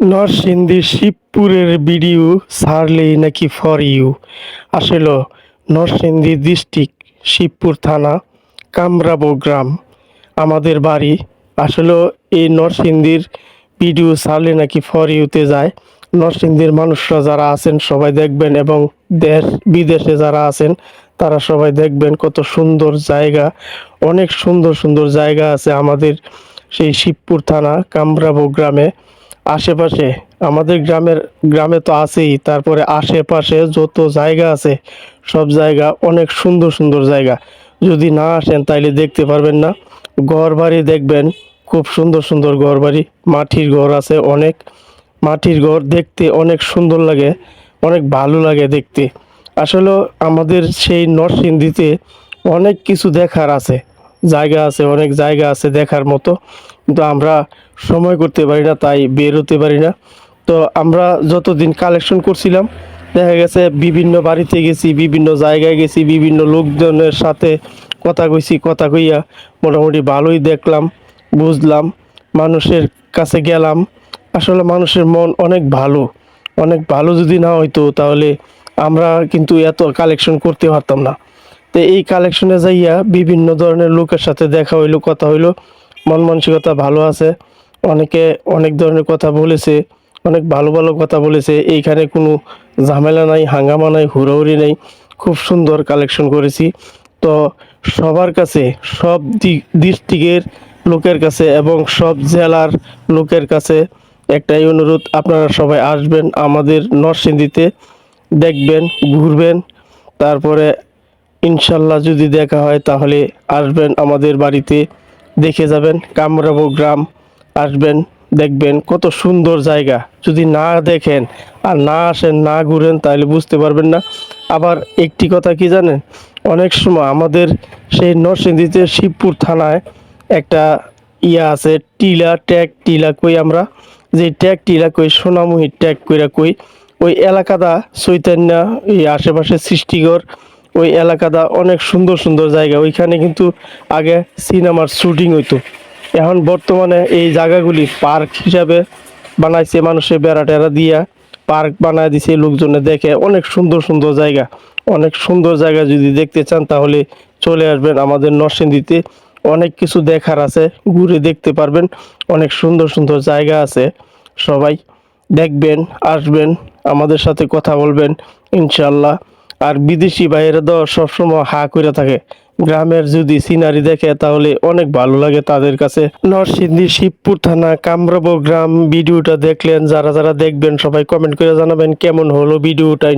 Narsingdi শিবপুরের video ছাড়লেই নাকি for you. আসলে Narsingdi district, Shibpur থানা, কামরাবো গ্রাম। আমাদের বাড়ি। আসলে এই নরসিংদীর ভিডিও ছাড়লে নাকি ফর ইউতে যায়। নরসিংদীর মানুষরা যারা আছেন সবাই দেখবেন এবং দেশ বিদেশে যারা আছেন, তারা সবাই দেখবেন কত সুন্দর জায়গা। অনেক সুন্দর সুন্দর জায়গা আছে আমাদের সেই শিবপুর থানা, কামরাবো গ্রামে। আশেপাশে, আমাদের গ্রামের, গ্রামে তো আছেই, তারপরে আশেপাশে যত জায়গা আছে, সব জায়গা অনেক সুন্দর সুন্দর জায়গা। যদি না আসেন তাইলে দেখতে পারবেন না। ঘর বাড়ি দেখবেন, খুব সুন্দর সুন্দর ঘর বাড়ি মাটির ঘর আছে অনেক। মাটির ঘর দেখতে অনেক সুন্দর লাগে, অনেক ভালো লাগে দেখতে। আসলে আমাদের সেই নরসিংদীতে অনেক কিছু দেখার আছে, জায়গা আছে, অনেক জায়গা আছে দেখার মতো। কিন্তু আমরা সময় করতে পারি না, তাই বের হতে পারি না। তো আমরা যতদিন কালেকশন করছিলাম, দেখা গেছে বিভিন্ন বাড়িতে গেছি, বিভিন্ন জায়গায় গেছি, বিভিন্ন লোকজনের সাথে কথা কইছি, কথা কইয়া মোটামুটি ভালোই দেখলাম, বুঝলাম, মানুষের কাছে গেলাম। আসলে মানুষের মন অনেক ভালো অনেক ভালো যদি না হইতো, তাহলে আমরা কিন্তু এত কালেকশন করতে পারতাম না। তো এই কালেকশনে যাইয়া বিভিন্ন ধরনের লোকের সাথে দেখা হইল, কথা হইল মন মানসিকতা ভালো আছে। অনেকে অনেক ধরনের কথা বলেছে, অনেক ভালো ভালো কথা বলেছে। এইখানে কোনো ঝামেলা নাই, হাঙ্গামা নাই, হুড়োহুড়ি নেই। খুব সুন্দর কালেকশন করেছি। তো সবার কাছে, সব দিক ডিস্ট্রিক্টের লোকের কাছে এবং সব জেলার লোকের কাছে একটাই অনুরোধ, আপনারা সবাই আসবেন আমাদের নরসিংদীতে, দেখবেন, ঘুরবেন। তারপরে ইনশাল্লাহ যদি দেখা হয় তাহলে আসবেন আমাদের বাড়িতে। দেখে যাবেন, কামরাবো গ্রাম, আসবেন, দেখবেন কত সুন্দর জায়গা। যদি না দেখেন আর না আসেন, না ঘুরেন, তাহলে বুঝতে পারবেন না। আবার একটি কথা কি জানেন? অনেক সময় আমাদের সেই নরসিংদীতে শিবপুর থানায় একটা ইয়া আছে, টিলা, ট্যাগ টিলা কই আমরা? যে ট্যাগ টিলা কই, সোনামুহি ট্যাগ কইরা কই, ওই এলাকাটা চৈতন্য এই আশেপাশে সৃষ্টিকর ওই এলাকাটা অনেক সুন্দর সুন্দর জায়গা। ওইখানে কিন্তু আগে সিনেমার শুটিং হইতো। এখন বর্তমানে এই জায়গাগুলি পার্ক হিসাবে বানাইছে মানুষের বেড়া টেরা দিয়া। পার্ক বানায় দিছে লোকজনে দেখে অনেক সুন্দর সুন্দর জায়গা। অনেক সুন্দর জায়গা যদি দেখতে চান তাহলে চলে আসবেন আমাদের নরসিংদীতে। অনেক কিছু দেখার আছে, ঘুরে দেখতে পারবেন। অনেক সুন্দর সুন্দর জায়গা আছে। সবাই দেখবেন, আসবেন, আমাদের সাথে কথা বলবেন ইনশাল্লাহ আর বিদেশি বাইরে তো সবসময় হা করে থাকে। গ্রামের যদি সিনারি দেখে, তাহলে অনেক ভালো লাগে তাদের কাছে। নরসিংদী শিবপুর থানা, কামরব গ্রাম, ভিডিওটা দেখলেন, যারা যারা দেখবেন, সবাই কমেন্ট করে জানাবেন কেমন হলো ভিডিওটা